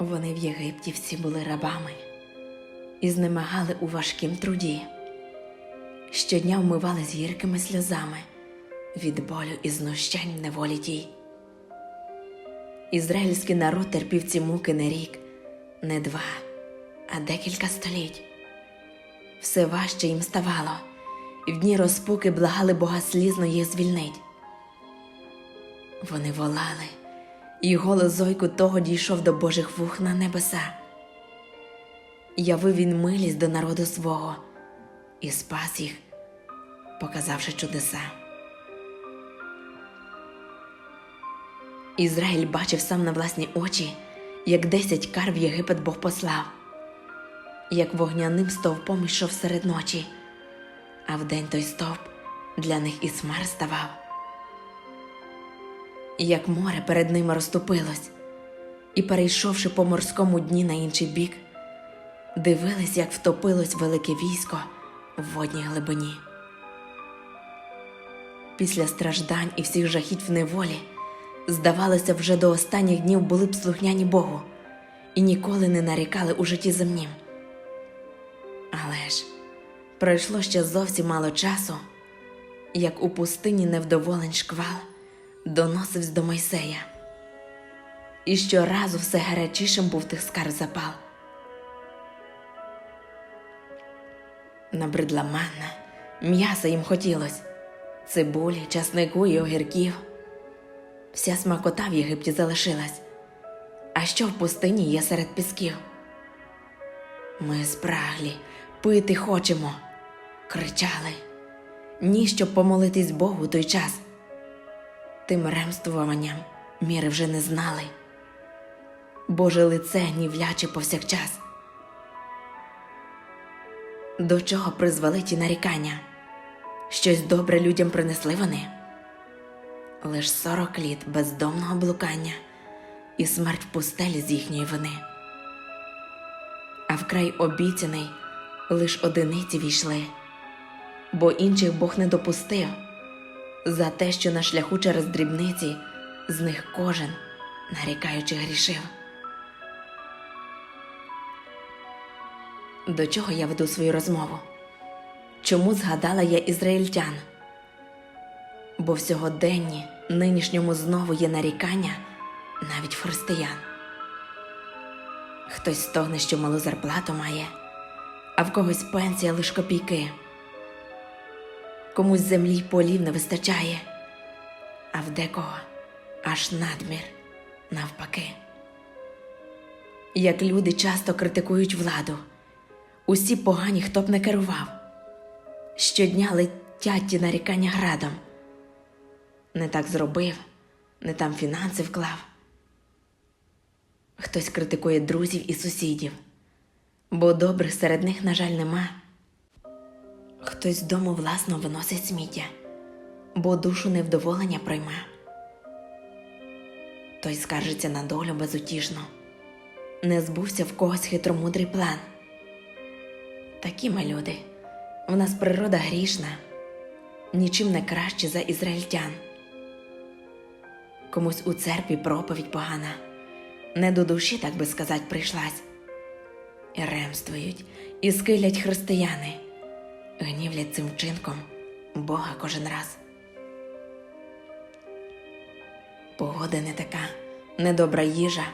Вони в Єгипті всі були рабами і знемагали у важкім труді. Щодня вмивались гіркими сльозами від болю і знущань неволі тій. Ізраїльський народ терпів ці муки не рік, не два, а декілька століть. Все важче їм ставало, і в дні розпуки благали Бога слізно їх звільнить. Вони волали, і голос зойку того дійшов до Божих вух на небеса. Явив він милість до народу свого і спас їх, показавши чудеса. Ізраїль бачив сам на власні очі, як десять кар в Єгипет Бог послав, як вогняним стовпом йшов серед ночі, а вдень той стовп для них і смар ставав. Як море перед ними розступилось, і, перейшовши по морському дні на інший бік, дивились, як втопилось велике військо в водній глибині. Після страждань і всіх жахіть в неволі, здавалося, вже до останніх днів були б слухняні Богу і ніколи не нарікали у житті земнім. Але ж пройшло ще зовсім мало часу, як у пустині невдоволень шквал доносився до Мойсея. І щоразу все гарячішим був тих скарб запал. Набридла манна, м'яса їм хотілось, цибулі, часнику і огірків. Вся смакота в Єгипті залишилась, а що в пустині є серед пісків. Ми спраглі, пити хочемо, кричали, ні, щоб помолитись Богу той час. Тим ремствуванням міри вже не знали, Боже лице гнівляче повсякчас. До чого призвели ті нарікання? Щось добре людям принесли вони? Лиш сорок літ бездомного блукання і смерть в пустелі з їхньої вини. А вкрай обіцяний лиш одиниці війшли, бо інших Бог не допустив за те, що на шляху через дрібниці з них кожен, нарікаючи, грішив. До чого я веду свою розмову? Чому згадала я ізраїльтян? Бо в сьогоденні нинішньому знову є нарікання навіть в християн. Хтось стогне, що малу зарплату має, а в когось пенсія лиш копійки. Комусь землі й полів не вистачає, а в декого аж надмір навпаки. Як люди часто критикують владу, усі погані, хто б не керував. Щодня летять ті нарікання градом. Не так зробив, не там фінанси вклав. Хтось критикує друзів і сусідів, бо добрих серед них, на жаль, нема. Хтось з дому власно виносить сміття, бо душу невдоволення пройма. Той скаржиться на долю безутішно, не збувся в когось хитромудрий план. Такі ми люди, в нас природа грішна, нічим не краще за ізраїльтян. Комусь у церкві проповідь погана, не до душі, так би сказать, прийшлась. І ремствують, і скилять християни, гнівлять цим вчинком Бога кожен раз. Погода не така, недобра їжа,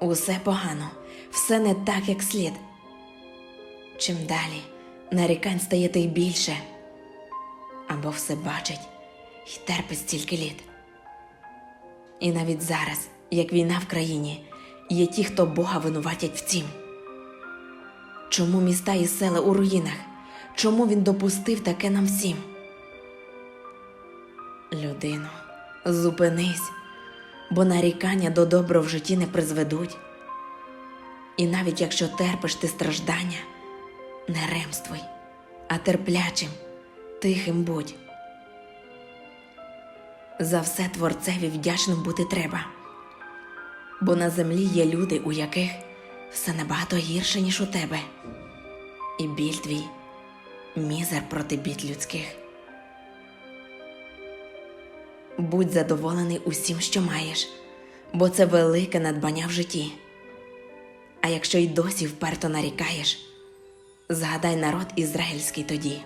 усе погано, все не так, як слід. Чим далі нарікань стає тих більше, або все бачить і терпить стільки літ. І навіть зараз, як війна в країні, є ті, хто Бога винуватять в цім. Чому міста і села у руїнах? Чому він допустив таке нам всім? Людино, зупинись, бо нарікання до доброго в житті не призведуть. І навіть якщо терпиш ти страждання, не ремствуй, а терплячим, тихим будь. За все творцеві вдячним бути треба, бо на землі є люди, у яких все набагато гірше, ніж у тебе, і біль твій мізер проти бід людських. Будь задоволений усім, що маєш, бо це велике надбання в житті. А якщо й досі вперто нарікаєш, згадай народ ізраїльський тоді.